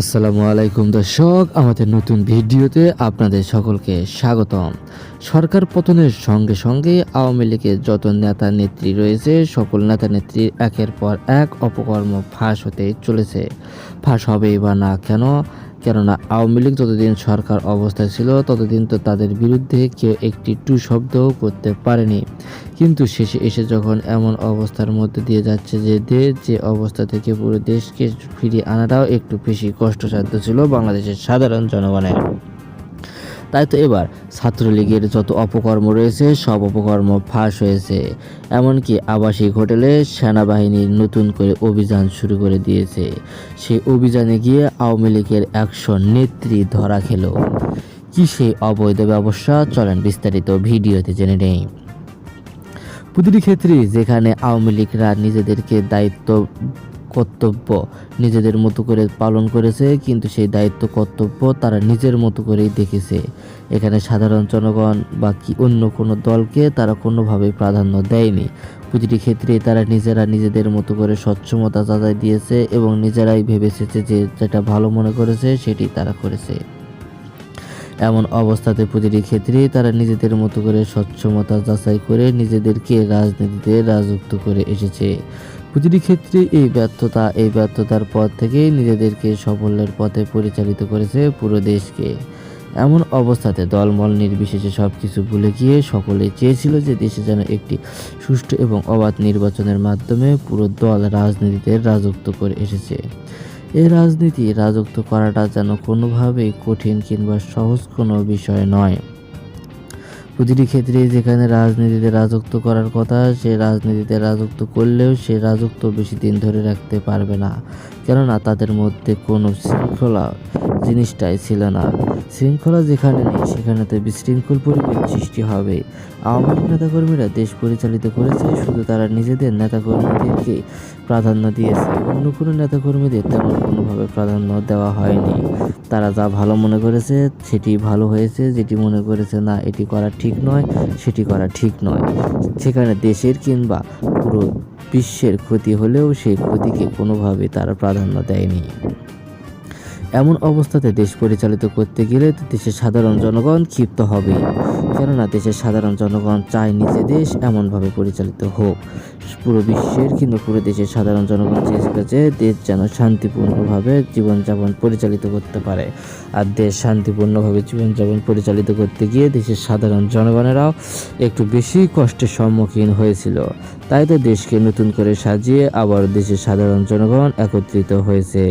আসসালামু আলাইকুম দর্শক, আমাদের নতুন ভিডিওতে আপনাদের সকলকে স্বাগতম। সরকার পতনের সঙ্গে সঙ্গে আওয়ামী লীগের যত নেতা নেত্রী রয়েছে, সকল নেতা নেত্রীর একের পর এক অপকর্ম ফাঁস হতে চলেছে। ফাঁস হবেই বা না কেন কেননা আওয়ামী লীগ যতদিন সরকার অবস্থায় ছিল, ততদিন তো তাদের বিরুদ্ধে কেউ একটি টু শব্দও করতে পারেনি। কিন্তু শেষে এসে যখন এমন অবস্থার মধ্যে দিয়ে যাচ্ছে যে দেশ, যে অবস্থা থেকে পুরো দেশকে ফিরিয়ে আনাটাও একটু বেশি কষ্টসাধ্য ছিল বাংলাদেশের সাধারণ জনগণের। তাই তো এবার ছাত্রলীগের যত অপকর্ম রয়েছে, সব অপকর্ম ফাঁস হয়েছে। এমনকি আবাসিক হোটেলে সেনাবাহিনীর নতুন করে অভিযান শুরু করে দিয়েছে। সেই অভিযানে গিয়ে আওয়ামী লীগের একশো নেত্রী ধরা খেলো। কি সেই অবৈধ ব্যবসা? চলেন বিস্তারিত ভিডিওতে জেনে নেই। প্রতিটি ক্ষেত্রে যেখানে আওয়ামী লীগরা নিজেদেরকে দায়িত্ব কর্তব্য নিজেদের মতো করে পালন করেছে, কিন্তু সেই দায়িত্ব কর্তব্য তারা নিজের মতো করেই দেখেছে। এখানে সাধারণ জনগণ বা কি অন্য কোনো দলকে তারা কোনোভাবেই প্রাধান্য দেয়নি। প্রতিটি ক্ষেত্রে তারা নিজেরা নিজেদের মতো করে স্বচ্ছমতা যাচাই দিয়েছে এবং নিজেরাই ভেবেছে যে যেটা ভালো মনে করেছে সেটি তারা করেছে। এমন অবস্থাতে প্রতিটি ক্ষেত্রেই তারা নিজেদের মতো করে স্বচ্ছমতা যাচাই করে নিজেদেরকে রাজনীতিতে রাজযুক্ত করে এসেছে। প্রতিটি ক্ষেত্রে এই ব্যর্থতা, এই ব্যর্থতার পথ থেকেই নিজেদেরকে সাফল্যের পথে পরিচালিত করেছে পুরো দেশকে। এমন অবস্থাতে দলমল নির্বিশেষে সব কিছু ভুলে গিয়ে সকলে চেয়েছিল যে দেশে যেন একটি সুষ্ঠু এবং অবাধ নির্বাচনের মাধ্যমে পুরো দল রাজনীতিতে রাজত্ব করে এসেছে। এই রাজনীতি রাজত্ব করাটা যেন কোনোভাবেই কঠিন কিংবা সহজ কোনো বিষয় নয়। প্রতিটি ক্ষেত্রে যেখানে রাজনীতিতে রাজত্ব করার কথা, সে রাজনীতিতে রাজত্ব করলেও সে রাজত্ব বেশি দিন ধরে রাখতে পারবে না। কেননা তাদের মধ্যে কোনো শৃঙ্খলা জিনিসটাই ছিল না। শৃঙ্খলা যেখানে নেই সেখানে তো বিশৃঙ্খল পরিবেশ সৃষ্টি হবে। আওয়ামী লীগ নেতাকর্মীরা দেশ পরিচালিত করেছে, শুধু তারা নিজেদের নেতাকর্মীদেরকে প্রাধান্য দিয়েছে। অন্য কোনো নেতাকর্মীদের তেমন কোনোভাবে প্রাধান্য দেওয়া হয়নি। তারা যা ভালো মনে করেছে, সেটি ভালো হয়েছে, যেটি মনে করেছে না, এটি করা ঠিক নয়, সেটি করা ঠিক নয়। সেখানে দেশের কিংবা পুরো বিশ্বের ক্ষতি হলেও সেই ক্ষতিকে কোনোভাবে তারা প্রাধান্য দেয়নি। এমন অবস্থাতে দেশ পরিচালিত করতে গেলে দেশের সাধারণ জনগণ ক্ষিপ্ত হবে। কেননা দেশের সাধারণ জনগণ চায় নিজে দেশ এমনভাবে পরিচালিত হোক। পুরো বিশ্বের কিন্তু পুরো দেশের সাধারণ জনগণ চেয়েছিল যে দেশ যেন শান্তিপূর্ণভাবে জীবনযাপন পরিচালিত করতে পারে। আর দেশ শান্তিপূর্ণভাবে জীবনযাপন পরিচালিত করতে গিয়ে দেশের সাধারণ জনগণেরাও একটু বেশি কষ্টের সম্মুখীন হয়েছিল। তাই তো দেশকে নতুন করে সাজিয়ে আবার দেশের সাধারণ জনগণ একত্রিত হয়েছে।